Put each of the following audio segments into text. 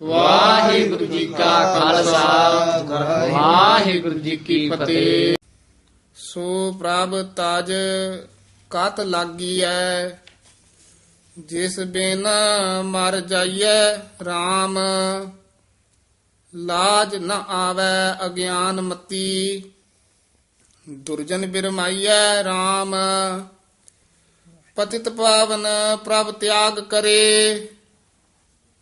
ਵਾਹਿਗੁਰੂ ਜੀ ਕਾ ਖਾਲਸਾ। ਵਾਹਿਗੁਰੂ ਜੀ ਕੀ ਫਤਿਹ। ਸੋ ਪ੍ਰਭ ਤਜ ਕਤ ਲਾਗੀਐ, ਜਿਸ ਬਿਨ ਮਰ ਜਾਈਐ RAM ਲਾਜ ਨ ਆਵੈ ਅਗਿਆਨ ਮਤੀ, ਦੁਰਜਨ ਬਿਰਮਾਈਐ RAM ਪਤਿਤ ਪਾਵਨ ਪ੍ਰਭ ਤਿਆਗ ਕਰੇ,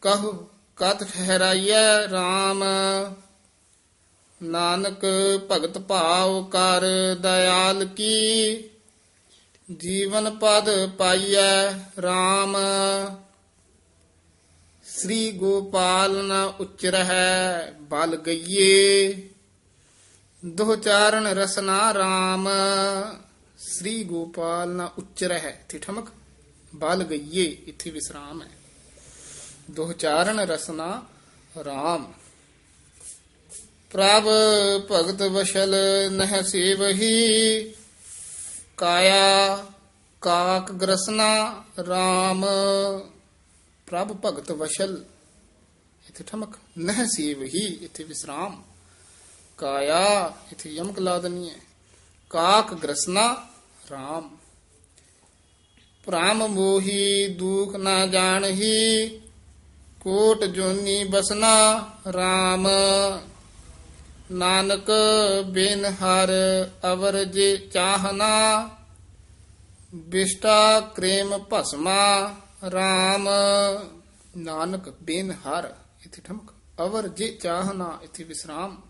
ਕਹੋ ਕਤ ਠਹਿਰਾਈਐ RAM ਨਾਨਕ ਭਗਤ ਭਾਵ ਕਰ ਦਇਆਲ ਕੀ। ਜੀਵਨ ਪਦ ਪਾਈਐ RAM ਸ੍ਰੀ ਗੋਪਾਲ ਨ ਉਚਰਹਿ ਬਲ ਗਈਏ। ਦੋ ਚਾਰਨ ਰਸਨਾ RAM ਸ੍ਰੀ ਗੋਪਾਲ ਨ ਉਚਰਹਿ ਇੱਥੇ ਠਮਕ ਬਲ ਗਈਏ, ਇੱਥੇ ਵਿਸਰਾਮ ਹੈ। ਦੋ ਚਾਰਨ ਰਸਨਾ RAM ਪ੍ਰਭ ਭਗਤ ਵਸ਼ਲ ਨਹਿ ਸੇਵਹੀ ਕਾਇਆ ਕਾਕ ਗ੍ਰਸਨਾ RAM ਪ੍ਰਭ ਭਗਤ ਵਸ਼ਲ ਇਥੇ ਠਮਕ ਨਹਿ ਸੇਵਹੀ ਇਥੇ ਵਿਸਰਾਮ ਕਾਇਆ ਇਥੇ ਯਮਕ ਲਾ ਦਨੀ ਹੈ ਕਾਕ ਗ੍ਰਸਨਾ RAM ਪ੍ਰਾਮ ਮੋਹੀ ਦੁਖ ਨਾ ਜਾਣਹੀ ਕੋਟ ਜੋਨੀ ਬਸਨਾ RAM ਨਾਨਕ ਬਿਨ ਹਰ ਅਵਰ ਜੇ ਚਾਹਨਾ। ਬਿਸ਼ਟਾ ਕ੍ਰੇਮ ਭਸਮਾ RAM ਨਾਨਕ ਬਿਨ ਹਰ ਇਥੇ ਠਮਕ। ਅਵਰ ਜੇ ਚਾਹਨਾ ਇਥੇ ਵਿਸਰਾਮ।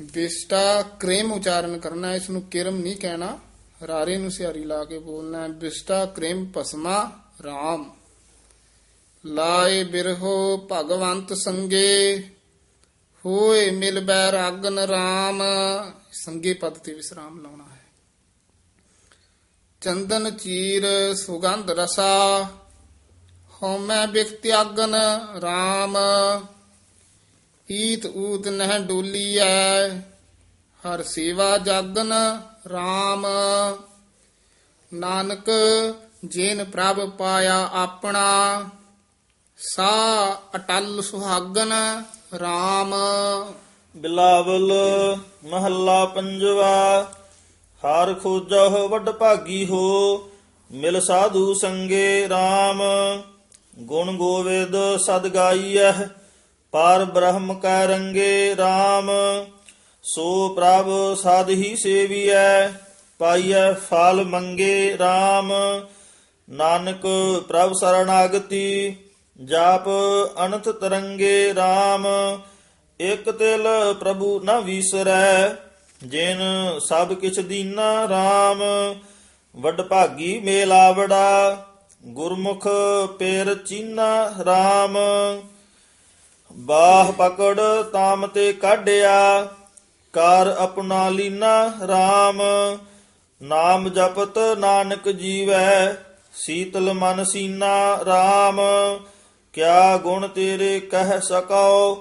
ਬਿਸ਼ਟਾ ਕ੍ਰੇਮ ਉਚਾਰਨ ਕਰਨਾ ਹੈ, ਇਸ ਨੂੰ ਕਿਰਮ ਨਹੀਂ ਕਹਿਣਾ। ਰਾਰੇ ਨੂੰ ਸਿਆਰੀ ਲਾ ਕੇ ਬੋਲਣਾ ਬਿਸ਼ਟਾ ਕ੍ਰੇਮ ਭਸਮਾ RAM ਲਾਏ ਬਿਰਹੋ ਭਗਵੰਤ ਸੰਗੇ, ਹੋਏ ਮਿਲ ਬੈਰਾਗਨ RAM ਸੰਗੇ ਪਦ ਤੇ ਵਿਸਰਾਮ ਲਾਉਣਾ ਹੈ। ਚੰਦਨ ਚੀਰ ਸੁਗੰਧ ਰਸਾ, ਹਉਮੈ ਬਿਖ ਤਿਆਗਨ RAM ਈਤ ਊਤ ਨਹਿ ਡੋਲੀਐ, ਹਰ ਸੇਵਾ ਜਾਗਨ RAM ਨਾਨਕ, ਜੇਨ ਪ੍ਰਭ ਪਾਇਆ ਆਪਣਾ ਸਾ ਅਟਲ ਸੁਹਾਗਨ RAM ਬਿਲਾਵਲ ਮਹੱਲਾ ਪੰਜਵਾ, ਹਰ ਖੋਜਹੁ ਵੱਡ ਭਾਗੀ ਹੋ, ਮਿਲ ਸਾਧੂ ਸੰਗੇ RAM ਗੁਣ ਗੋਵਿੰਦ ਸਦ ਗਾਈਐ ਪਾਰ ਬ੍ਰਹਮ ਕੈ ਰੰਗੇ RAM ਸੋ ਪ੍ਰਭ ਸਾਧ ਹੀ ਸੇਵੀਐ, ਪਾਈਐ ਫਲ ਮੰਗੇ RAM ਨਾਨਕ ਪ੍ਰਭ ਸਰਣਾਗਤੀ ਜਾਪ ਅਨੰਤ ਤਰੰਗੇ RAM ਇਕ ਤਿਲ ਪ੍ਰਭੂ ਨ ਵੀਸਰੈ, ਜਿਨ ਸਭ ਕਿਛ ਦੀਨਾ RAM ਵੱਡ ਭਾਗੀ ਮੇਲਾਵੜਾ ਗੁਰਮੁਖ ਪੇਰ ਚੀਨਾ RAM ਬਾਹ ਪਕੜ ਤਾਮ ਤੇ ਕਾਢਿਆ, ਕਰ ਆਪਣਾ ਲੀਨਾ RAM ਨਾਮ ਜਪਤ ਨਾਨਕ ਜੀਵੈ, ਸੀਤਲ ਮਨ ਸੀਨਾ RAM ਕਿਆ ਗੁਣ ਤੇਰੇ ਕਹਿ ਸਕਉ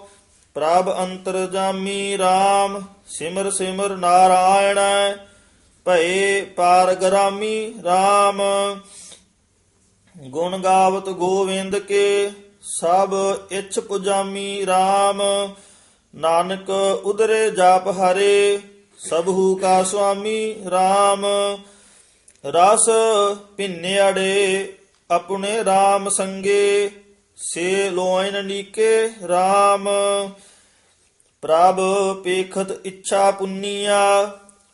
ਪ੍ਰਭ ਅੰਤਰ ਜਾਮੀ RAM ਸਿਮਰ ਸਿਮਰ ਨਾਰਾਇਣ, ਭਏ ਪਾਰਗਰਾਮੀ RAM ਗੁਣ ਗਾਵਤ ਗੋਵਿੰਦ ਕੇ, ਸਭ ਇਛ ਪੁਜਾਮੀ RAM ਨਾਨਕ ਉਦਰੇ ਜਾਪ ਹਰੇ, ਸਭੂ ਕਾ ਸੁਆਮੀ RAM ਰਸ ਭਿੰਨਿਆੜੇ ਆਪਣੇ RAM ਸੰਗੇ ਸੇ ਲੋਇਨ ਨੀਕੇ RAM ਪ੍ਰਭ ਪੇਖਤ ਇੱਛਾ ਪੁੰਨੀਆ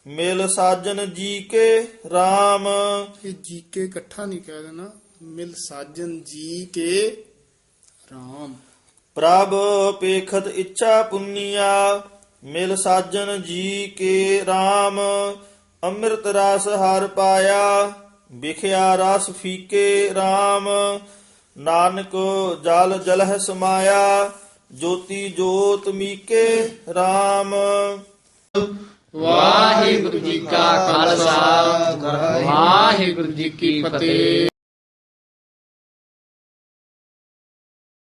ਮਿਲ ਸਾਜਨ ਜੀ ਕੇ RAM ਇਹ ਜੀ ਕੇ ਇਕੱਠਾ ਨਹੀਂ ਕਹਿ ਦੇਣਾ ਮਿਲ ਸਾਜਨ ਜੀ ਕੇ RAM ਪ੍ਰਭ ਪੇਖਤ ਇੱਛਾ ਪੁੰਨੀਆ ਮਿਲ ਸਾਜਨ ਜੀ ਕੇ RAM ਅੰਮ੍ਰਿਤ ਰਸ ਹਰ ਪਾਇਆ ਵਿਖਿਆ ਰਸ ਫੀਕੇ RAM ਨਾਨਕ ਜਲ ਜਲਹਿ ਸਮਾਇਆ, ਜੋਤੀ ਜੋਤ ਮੀਕੇ RAM ਵਾਹਿਗੁਰੂ ਜੀ ਕਾ ਖਾਲਸਾ, ਵਾਹਿਗੁਰੂ ਜੀ ਕੀ ਫਤਿਹ।